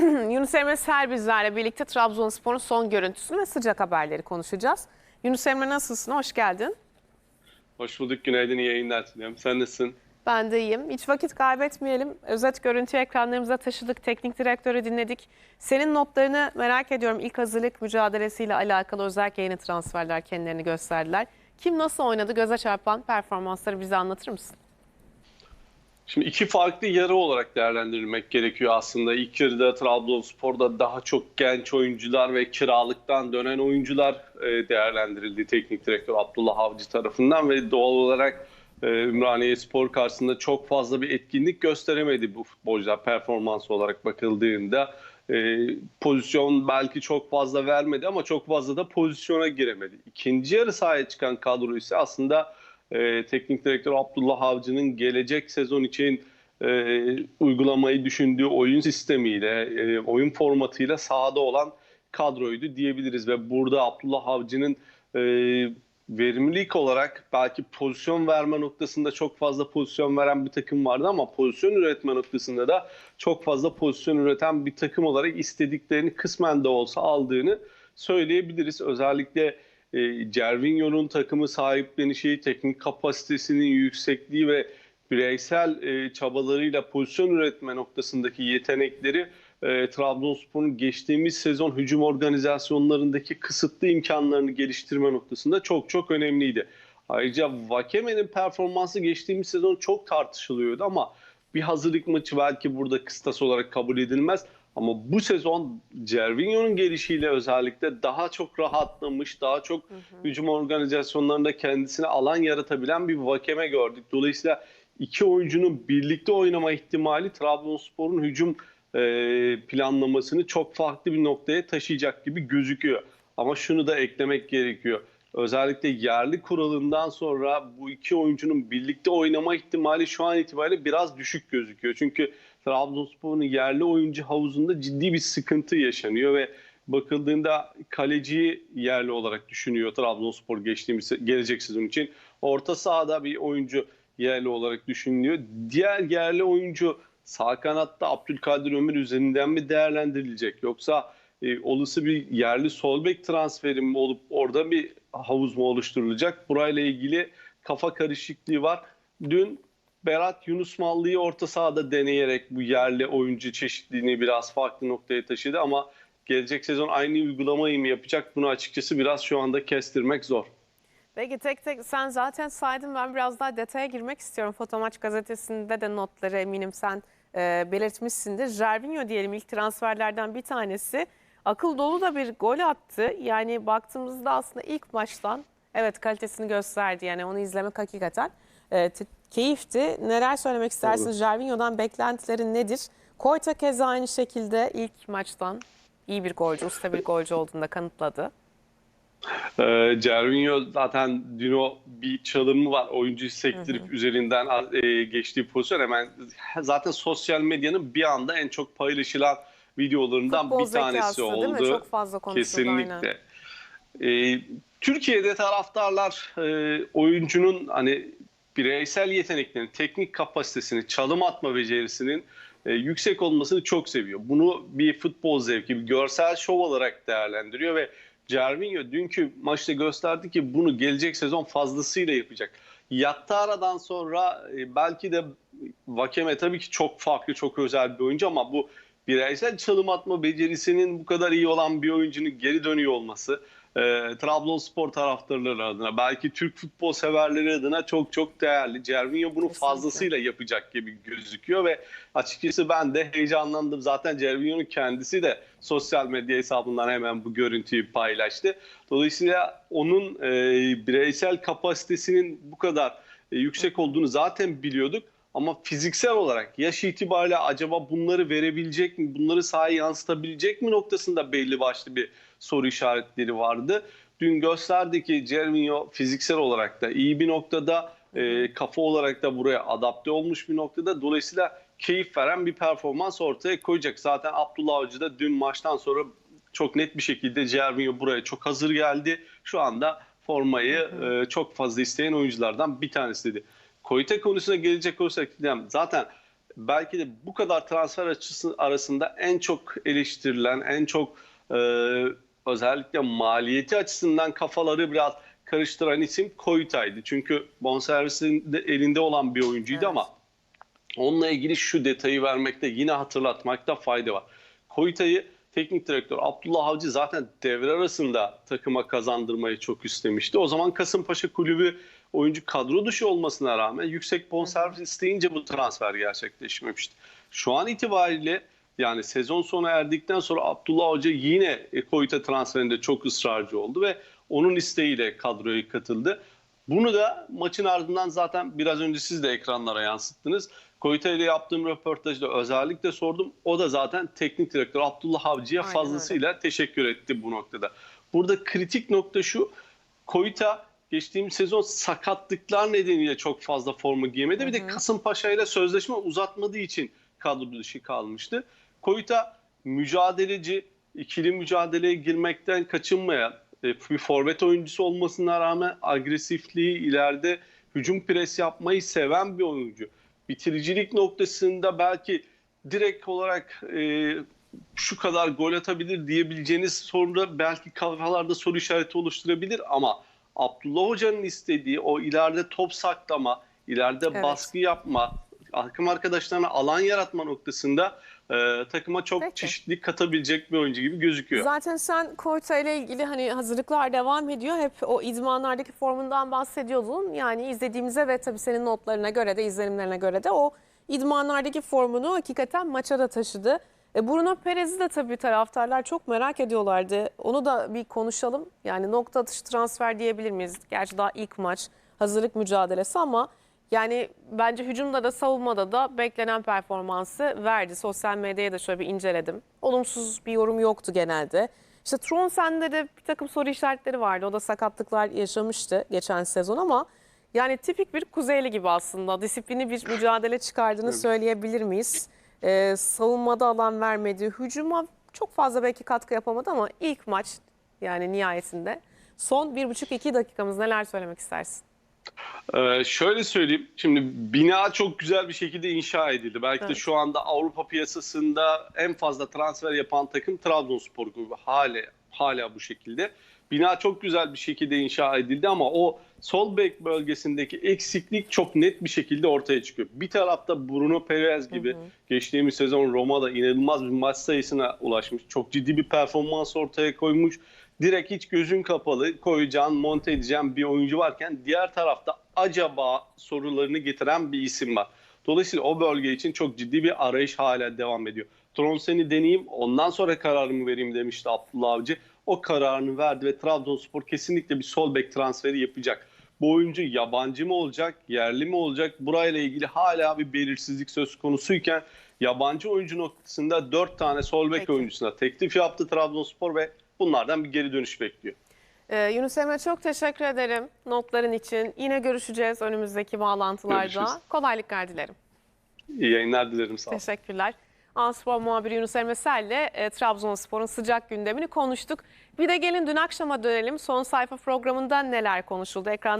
Yunus Emre Ser bizlerle birlikte Trabzonspor'un son görüntüsünü ve sıcak haberleri konuşacağız. Yunus Emre nasılsın? Hoş geldin. Hoş bulduk. Günaydın. iyi yayınlar diliyorum. Sen nasılsın? Ben de iyiyim. Hiç vakit kaybetmeyelim. Özet görüntü ekranlarımıza taşıdık. Teknik direktörü dinledik. Senin notlarını merak ediyorum. İlk hazırlık mücadelesiyle alakalı özellikle yeni transferler kendilerini gösterdiler. Kim nasıl oynadı? Göze çarpan performansları bize anlatır mısın? Şimdi iki farklı yarı olarak değerlendirilmek gerekiyor aslında. İlk yarıda Trabzonspor'da daha çok genç oyuncular ve kiralıktan dönen oyuncular e, değerlendirildi teknik direktör Abdullah Avcı tarafından ve doğal olarak e, Ümraniye Spor karşısında çok fazla bir etkinlik gösteremedi bu futbolcular performans olarak bakıldığında. E, pozisyon belki çok fazla vermedi ama çok fazla da pozisyona giremedi. İkinci yarı sahaya çıkan kadro ise aslında e, teknik direktör Abdullah Avcı'nın gelecek sezon için e, uygulamayı düşündüğü oyun sistemiyle, e, oyun formatıyla sahada olan kadroydu diyebiliriz. Ve burada Abdullah Avcı'nın e, verimlilik olarak belki pozisyon verme noktasında çok fazla pozisyon veren bir takım vardı ama pozisyon üretme noktasında da çok fazla pozisyon üreten bir takım olarak istediklerini kısmen de olsa aldığını söyleyebiliriz. Özellikle e, Cervinho'nun takımı sahiplenişi, teknik kapasitesinin yüksekliği ve bireysel e, çabalarıyla pozisyon üretme noktasındaki yetenekleri e, Trabzonspor'un geçtiğimiz sezon hücum organizasyonlarındaki kısıtlı imkanlarını geliştirme noktasında çok çok önemliydi. Ayrıca Vakeme'nin performansı geçtiğimiz sezon çok tartışılıyordu ama bir hazırlık maçı belki burada kıstas olarak kabul edilmez. Ama bu sezon Cervinho'nun gelişiyle özellikle daha çok rahatlamış, daha çok hı hı. hücum organizasyonlarında kendisine alan yaratabilen bir vakeme gördük. Dolayısıyla iki oyuncunun birlikte oynama ihtimali Trabzonspor'un hücum e, planlamasını çok farklı bir noktaya taşıyacak gibi gözüküyor. Ama şunu da eklemek gerekiyor. Özellikle yerli kuralından sonra bu iki oyuncunun birlikte oynama ihtimali şu an itibariyle biraz düşük gözüküyor. Çünkü Trabzonspor'un yerli oyuncu havuzunda ciddi bir sıkıntı yaşanıyor ve bakıldığında kaleciyi yerli olarak düşünüyor Trabzonspor geçtiğimiz gelecek sezon için. Orta sahada bir oyuncu yerli olarak düşünülüyor. Diğer yerli oyuncu sağ kanatta Abdülkadir Ömür üzerinden mi değerlendirilecek yoksa e, olası bir yerli sol bek transferi mi olup orada bir havuz mu oluşturulacak? Burayla ilgili kafa karışıklığı var. Dün Berat Yunus Mallı'yı orta sahada deneyerek bu yerli oyuncu çeşitliliğini biraz farklı noktaya taşıdı ama gelecek sezon aynı uygulamayı mı yapacak bunu açıkçası biraz şu anda kestirmek zor. Peki tek tek sen zaten saydın ben biraz daha detaya girmek istiyorum. Fotomaç gazetesinde de notları eminim sen e, belirtmişsindir. Jervinho diyelim ilk transferlerden bir tanesi. Akıl dolu da bir gol attı. Yani baktığımızda aslında ilk maçtan evet kalitesini gösterdi. Yani onu izlemek hakikaten e, keyifti. Neler söylemek istersin? Jervinho'dan beklentilerin nedir? Koyta keza aynı şekilde ilk maçtan iyi bir golcü, usta bir golcü olduğunu da kanıtladı. Ee, Cervinho zaten dün o bir çalımı var. Oyuncuyu sektirip hı hı. üzerinden e, geçtiği pozisyon hemen zaten sosyal medyanın bir anda en çok paylaşılan videolarından Futbol bir tanesi zekası, oldu. Değil mi? Çok fazla Kesinlikle. Ee, Türkiye'de taraftarlar e, oyuncunun hani bireysel yeteneklerini, teknik kapasitesini, çalım atma becerisinin e, yüksek olmasını çok seviyor. Bunu bir futbol zevki, bir görsel şov olarak değerlendiriyor ve Cervinho dünkü maçta gösterdi ki bunu gelecek sezon fazlasıyla yapacak. Yattara'dan sonra e, belki de Vakeme tabii ki çok farklı, çok özel bir oyuncu ama bu bireysel çalım atma becerisinin bu kadar iyi olan bir oyuncunun geri dönüyor olması e, Trabzonspor taraftarları adına belki Türk futbol severleri adına çok çok değerli. Cervinho bunu Kesinlikle. fazlasıyla yapacak gibi gözüküyor ve açıkçası ben de heyecanlandım. Zaten Cervinho'nun kendisi de sosyal medya hesabından hemen bu görüntüyü paylaştı. Dolayısıyla onun e, bireysel kapasitesinin bu kadar e, yüksek olduğunu zaten biliyorduk. Ama fiziksel olarak yaş itibariyle acaba bunları verebilecek mi, bunları sahaya yansıtabilecek mi noktasında belli başlı bir soru işaretleri vardı. Dün gösterdi ki Cervinho fiziksel olarak da iyi bir noktada, e, kafa olarak da buraya adapte olmuş bir noktada. Dolayısıyla keyif veren bir performans ortaya koyacak. Zaten Abdullah Avcı da dün maçtan sonra çok net bir şekilde Cervinho buraya çok hazır geldi. Şu anda formayı e, çok fazla isteyen oyunculardan bir tanesi dedi. Koyta konusuna gelecek olursak zaten belki de bu kadar transfer açısı arasında en çok eleştirilen, en çok e, özellikle maliyeti açısından kafaları biraz karıştıran isim Koyutay'dı. Çünkü bonservisinde elinde olan bir oyuncuydu Evet. ama onunla ilgili şu detayı vermekte yine hatırlatmakta fayda var. Koyutay'ı teknik direktör Abdullah Avcı zaten devre arasında takıma kazandırmayı çok istemişti. O zaman Kasımpaşa kulübü oyuncu kadro dışı olmasına rağmen yüksek bonservis isteyince bu transfer gerçekleşmemişti. Şu an itibariyle yani sezon sona erdikten sonra Abdullah Hoca yine Koyta transferinde çok ısrarcı oldu ve onun isteğiyle kadroya katıldı. Bunu da maçın ardından zaten biraz önce siz de ekranlara yansıttınız. Koyta ile yaptığım röportajda özellikle sordum. O da zaten teknik direktör Abdullah Avcı'ya fazlasıyla teşekkür etti bu noktada. Burada kritik nokta şu. Koyta geçtiğimiz sezon sakatlıklar nedeniyle çok fazla forma giyemedi. Bir de Kasımpaşa ile sözleşme uzatmadığı için kadro dışı kalmıştı. Koyta mücadeleci, ikili mücadeleye girmekten kaçınmayan e, bir forvet oyuncusu olmasına rağmen agresifliği ileride hücum pres yapmayı seven bir oyuncu. Bitiricilik noktasında belki direkt olarak e, şu kadar gol atabilir diyebileceğiniz sorular belki kafalarda soru işareti oluşturabilir ama Abdullah Hoca'nın istediği o ileride top saklama, ileride Evet. baskı yapma, takım arkadaşlarına alan yaratma noktasında e, takıma çok Peki. çeşitlilik katabilecek bir oyuncu gibi gözüküyor. Zaten sen Koyta ile ilgili hani hazırlıklar devam ediyor. Hep o idmanlardaki formundan bahsediyordun. Yani izlediğimize ve tabii senin notlarına göre de izlenimlerine göre de o idmanlardaki formunu hakikaten maça da taşıdı. E Bruno Perez'i de tabii taraftarlar çok merak ediyorlardı. Onu da bir konuşalım. Yani nokta atışı transfer diyebilir miyiz? Gerçi daha ilk maç hazırlık mücadelesi ama yani bence hücumda da savunmada da beklenen performansı verdi. Sosyal medyaya da şöyle bir inceledim. Olumsuz bir yorum yoktu genelde. İşte Tronsen'de de bir takım soru işaretleri vardı. O da sakatlıklar yaşamıştı geçen sezon ama yani tipik bir Kuzeyli gibi aslında. Disiplini bir mücadele çıkardığını söyleyebilir miyiz? Ee, savunmada alan vermedi. Hücuma çok fazla belki katkı yapamadı ama ilk maç yani nihayetinde. Son bir buçuk iki dakikamız neler söylemek istersin? Ee, şöyle söyleyeyim. Şimdi bina çok güzel bir şekilde inşa edildi. Belki de Evet. şu anda Avrupa piyasasında en fazla transfer yapan takım Trabzonspor grubu. Hala, hala bu şekilde. Bina çok güzel bir şekilde inşa edildi ama o sol bek bölgesindeki eksiklik çok net bir şekilde ortaya çıkıyor. Bir tarafta Bruno Perez gibi geçtiğimiz sezon Roma'da inanılmaz bir maç sayısına ulaşmış. Çok ciddi bir performans ortaya koymuş. Direkt hiç gözün kapalı koyacağın, monte edeceğin bir oyuncu varken diğer tarafta acaba sorularını getiren bir isim var. Dolayısıyla o bölge için çok ciddi bir arayış hala devam ediyor. Tronsen'i deneyeyim ondan sonra kararımı vereyim demişti Abdullah Avcı. O kararını verdi ve Trabzonspor kesinlikle bir sol bek transferi yapacak. Bu oyuncu yabancı mı olacak, yerli mi olacak? Burayla ilgili hala bir belirsizlik söz konusuyken yabancı oyuncu noktasında 4 tane sol bek oyuncusuna teklif yaptı Trabzonspor ve bunlardan bir geri dönüş bekliyor. Ee, Yunus Emre çok teşekkür ederim notların için. Yine görüşeceğiz önümüzdeki bağlantılarda. Görüşürüz. Kolaylıklar dilerim. İyi yayınlar dilerim sağ olun. Teşekkürler. Anspor muhabiri Yunus Emre Sel'le e, Trabzonspor'un sıcak gündemini konuştuk. Bir de gelin dün akşama dönelim. Son sayfa programında neler konuşuldu? Ekranları